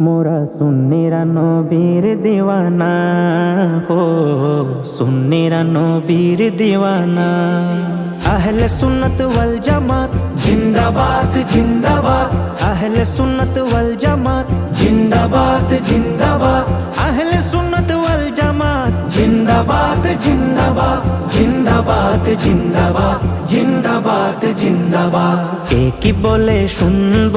মোরা সুন্নিরা নবীর দিওয়ানা, হো, সুন্নিরা নবীর দিওয়ানা। আহলে সুন্নত ওয়াল জামাত, জিন্দাবাদ জিন্দাবাদ। আহলে সুন্নত ওয়াল জামাত, জিন্দাবাদ জিন্দাবাদ। আহলে সুন্নত ওয়াল জামাত, জিন্দাবাদ জিন্দাবাদ। জিন্দাবাদ জিন্দাবাদ জিন্দাবাদ জিন্দাবাদ। কে কি বলে শুনব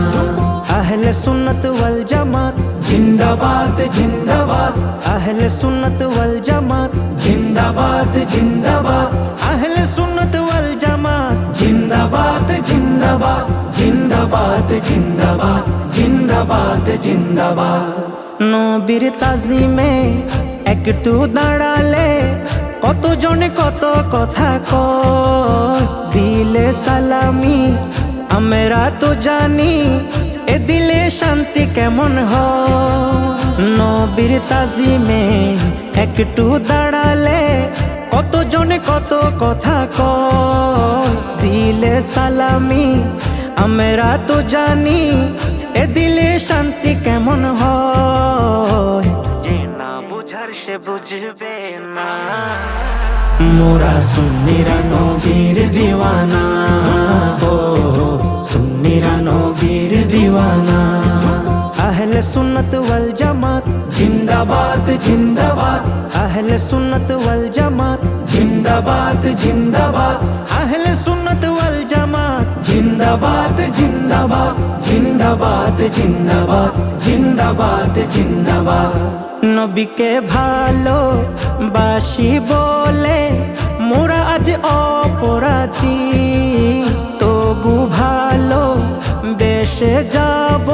আহলে সুন্নত ওয়াল জামাত জিন্দাবাদ জিন্দাবাদ আহলে সুন্নত ওয়াল জামাত জিন্দাবাদ জিন্দাবাদ আহলে সুন্নত ওয়াল জামাত জিন্দাবাদ জিন্দাবাদ জিন্দাবাদ জিন্দাবাদ জিন্দাবাদ জিন্দাবাদ নবীর তাজিমে একটু দাঁড়ালে কতজনে কত কথা কয়। দিলে সালামি আমরা তো জানি এ দিলে শান্তি কেমন হয় নবীর তাজিমে একটু দাঁড়ালে কতজনে কত কথা ক দিলে সালামি, আমরা তো জানি এ দিলে শান্তি কেমন বুঝার সে বুঝবে না। মোরা সুন্নিরা নবীর দিওয়ানা। আহলে সুন্নত ওয়াল জামাত জিন্দাবাদ জিন্দাবাদ আহলে সুন্নত ওয়াল জামাত জিন্দাবাদ জিন্দাবাদ আহলে সুন্নত ওয়াল জামাত জিন্দাবাদ জিন্দাবাদ জিন্দাবাদ জিন্দাবাদ জিন্দাবাদ জিন্দাবাদ নবীকে ভালো বাসি বলে মোরা আজ অপরাধী তবু ভালো বেশে যাব